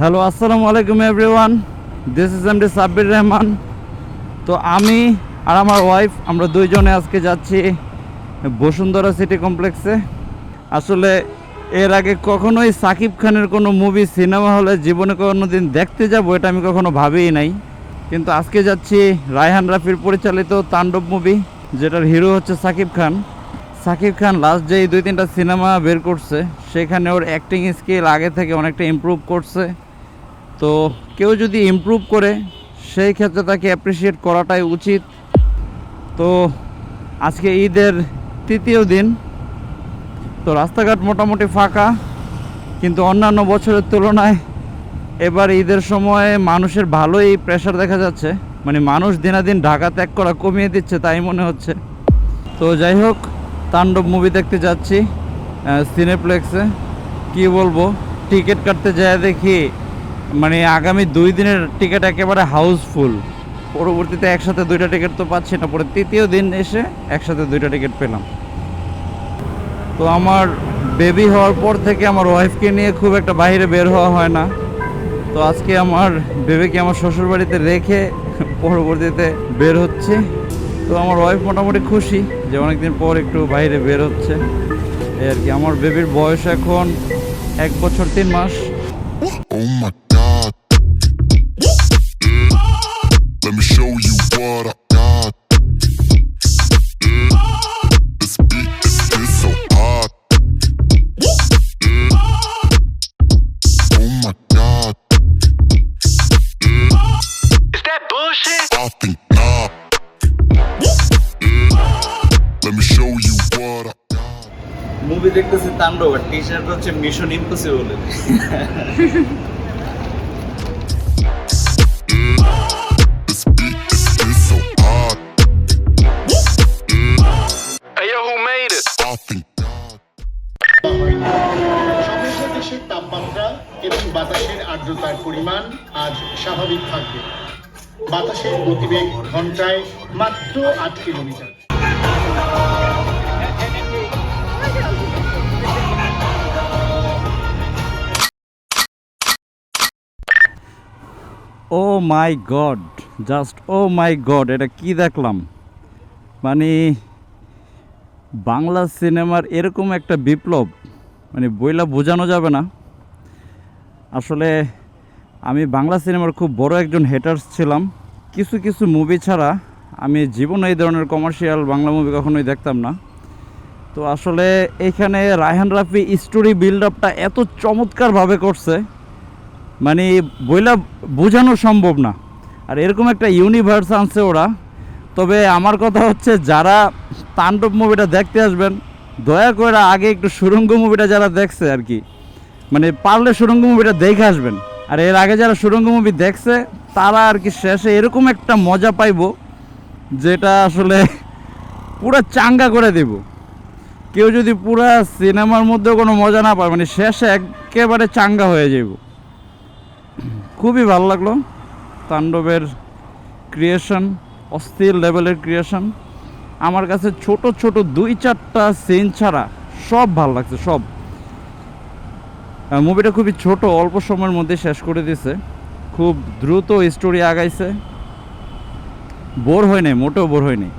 Hello আসসালামু আলাইকুম everyone this is MD Sabbir Rahman তো আমি আর আমার ওয়াইফ আমরা দুইজনে আজকে যাচ্ছি বসুন্ধরা সিটি কমপ্লেক্সে। আসলে এর আগে কখনোই সাকিব খানের কোনো মুভি সিনেমা হলে জীবনে কোনো দিন দেখতে যাব, এটা আমি কখনো ভাবিই নাই। কিন্তু আজকে যাচ্ছি রায়হান রাফির পরিচালিত তাণ্ডব মুভি যেটার হিরো হচ্ছে সাকিব খান। সাকিব খান লাস্ট যেই দুই তিনটা সিনেমা বের করছে, সেখানে ওর অ্যাক্টিং স্কিল আগে থেকে অনেকটা ইমপ্রুভ করছে। তো কেউ যদি ইমপ্রুভ করে, সেই ক্ষেত্রে তাকে অ্যাপ্রিসিয়েট করাটাই উচিত। তো আজকে ঈদের তৃতীয় দিন। তো রাস্তাঘাট মোটামুটি ফাঁকা, কিন্তু অন্যান্য বছরের তুলনায় এবার ঈদের সময় মানুষের ভালোই প্রেশার দেখা যাচ্ছে। মানে মানুষ দিনাদিন ঢাকা ত্যাগ করা কমিয়ে দিচ্ছে, তাই মনে হচ্ছে। তো যাই হোক, তাণ্ডব মুভি দেখতে যাচ্ছি সিনেপ্লেক্সে কি বলব টিকিট কাটতে যায় দেখি। মানে আগামী দুই দিনের টিকিট একেবারে হাউসফুল। পরবর্তীতে একসাথে দুইটা টিকিট তো পাচ্ছি না। পরে তৃতীয় দিন এসে একসাথে দুইটা টিকিট পেলাম। তো আমার বেবি হওয়ার পর থেকে আমার ওয়াইফকে নিয়ে খুব একটা বাইরে বের হওয়া হয় না। তো আজকে আমার বেবিকে আমার শ্বশুর বাড়িতে রেখে পরবর্তীতে বের হচ্ছে। তো আমার ওয়াইফ মোটামুটি খুশি যে অনেকদিন পর একটু বাইরে বের হচ্ছে। এই আর কি, আমার বেবির বয়স এখন এক বছর তিন মাস। Let me show you what I got. This beat is, is so hot. Oh my god. Is that bullshit? I think not. Let me show you what I got. Movie দেখতেছি তাণ্ডব আর টি শার্ট হচ্ছে mission impossible আর্দ্রতার পরিমাণ আজ স্বাভাবিক থাকবে। বাতাসের গতিবেগ ঘন্টায় মাত্র আট kilometre. Oh my god, just oh my god, এটা কি দেখলাম? মানে বাংলা সিনেমার এরকম একটা বিপ্লব মানে বইলা বোঝানো যাবে না। আসলে আমি বাংলা সিনেমার খুব বড় একজন হেটার্স ছিলাম। কিছু কিছু মুভি ছাড়া আমি জীবনে এই ধরনের কমার্শিয়াল বাংলা মুভি কখনোই দেখতাম না। তো আসলে এখানে রায়হান রাফি স্টোরি বিল্ড আপটা এত চমৎকারভাবে করছে মানে বইলা বোঝানো সম্ভব না। আর এরকম একটা ইউনিভার্স আনছে ওরা। তবে আমার কথা হচ্ছে, যারা তাণ্ডব মুভিটা দেখতে আসবেন, দয়া করে আগে একটু সুরঙ্গ মুভিটা যারা দেখছে আর কি মানে পারলে সুরঙ্গ মুভিটা দেখে আসবেন। আর এর আগে যারা সুরঙ্গ মুভি দেখছে, তারা আর কি শেষে এরকম একটা মজা পাইবো, যেটা আসলে পুরো চাঙ্গা করে দেব। কেউ যদি পুরা সিনেমার মধ্যেও কোনো মজা না পায় মানে শেষে একেবারে চাঙ্গা হয়ে যাব খুবই ভালো লাগল তাণ্ডবের ক্রিয়েশন অস্থির লেভেলের ক্রিয়েশন আমার কাছে ছোট ছোট দুই চারটা সিন ছাড়া সব ভালো লাগছে, সব। মুভিটা খুবই ছোট, অল্প সময়ের মধ্যে শেষ করে দিছে। খুব দ্রুত স্টোরি আগাইছে। বোর হয় নাই, মোটেও বোর হয় নাই।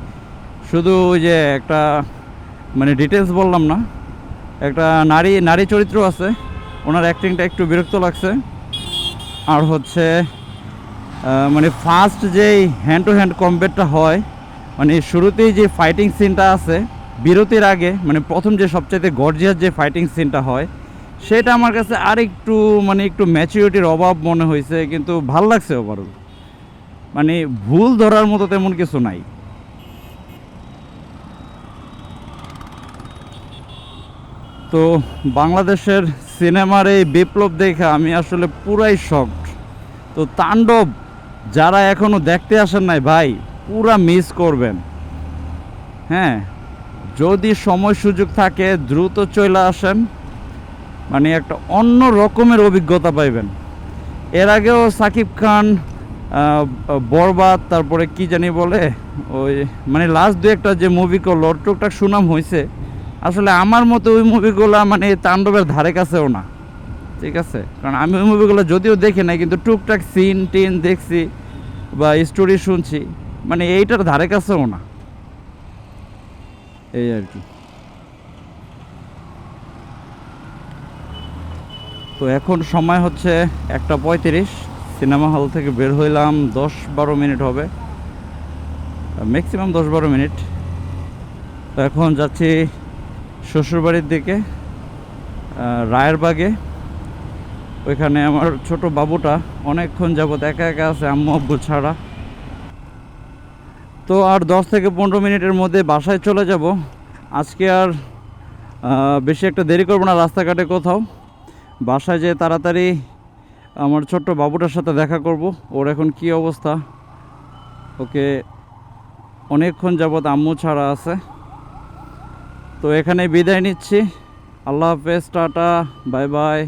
শুধু ওই যে একটা মানে ডিটেলস বললাম না, একটা নারী নারী চরিত্র আছে। ওনার অ্যাক্টিংটা একটু বিরক্ত লাগছে। আর হচ্ছে মানে ফার্স্ট যেই হ্যান্ড টু হ্যান্ড কম্বেটটা হয় মানে শুরুতেই যে ফাইটিং সিনটা আছে, বিরতির আগে মানে প্রথম যে সবচাইতে গর্জিয়াস যে ফাইটিং সিনটা হয় সেটা আমার কাছে আর একটু মানে একটু ম্যাচিউরিটির অভাব মনে হয়েছে, কিন্তু ভালো লাগছে ওভারঅল মানে ভুল ধরার মতো তেমন কিছু নাই। তো বাংলাদেশের সিনেমার এই বিপ্লব দেখে আমি আসলে পুরাই শকড তো তাণ্ডব যারা এখনও দেখতে আসেন নাই, ভাই, পুরা মিস করবেন। হ্যাঁ যদি সময় সুযোগ থাকে, দ্রুত চলে আসেন। মানে একটা অন্য রকমের অভিজ্ঞতা পাইবেন। এর আগেও সাকিব খান বরবাদ, তারপরে কি জানি বলে, ওই মানে লাস্ট দু একটা যে মুভি করল টুকটাক সুনাম হয়েছে আসলে আমার মতো ওই মুভিগুলো মানে তাণ্ডবের ধারে কাছেও না। ঠিক আছে? কারণ আমি ওই মুভিগুলো যদিও দেখি নাই, কিন্তু টুকটাক সিন টিন দেখছি বা স্টোরি শুনছি মানে এইটার ধারে কাছেও না। এই আর কি। তো এখন সময় হচ্ছে একটা পঁয়ত্রিশ, সিনেমা হল থেকে বের হইলাম, দশ বারো মিনিট হবে। ম্যাক্সিমাম দশ বারো মিনিট। তো এখন যাচ্ছি শ্বশুরবাড়ির দিকে রায়েরবাগে। ওইখানে আমার ছোট বাবুটা অনেকক্ষণ যাবত একা একা আছে, আম্মু আব্বু ছাড়া। তো আর দশ থেকে পনেরো মিনিটের মধ্যে বাসায় চলে যাব। আজকে আর বেশি একটা দেরি করব না, রাস্তাঘাটে কোথাও। বাসায় যেয়ে তাড়াতাড়ি আমার ছোট্ট বাবুটার সাথে দেখা করব। ওর এখন কি অবস্থা? ওকে অনেকক্ষণ যাবৎ আম্মু ছাড়া আছে। তো এখানে বিদায় নিচ্ছি। আল্লাহ হাফেজ, টাটা বাই বাই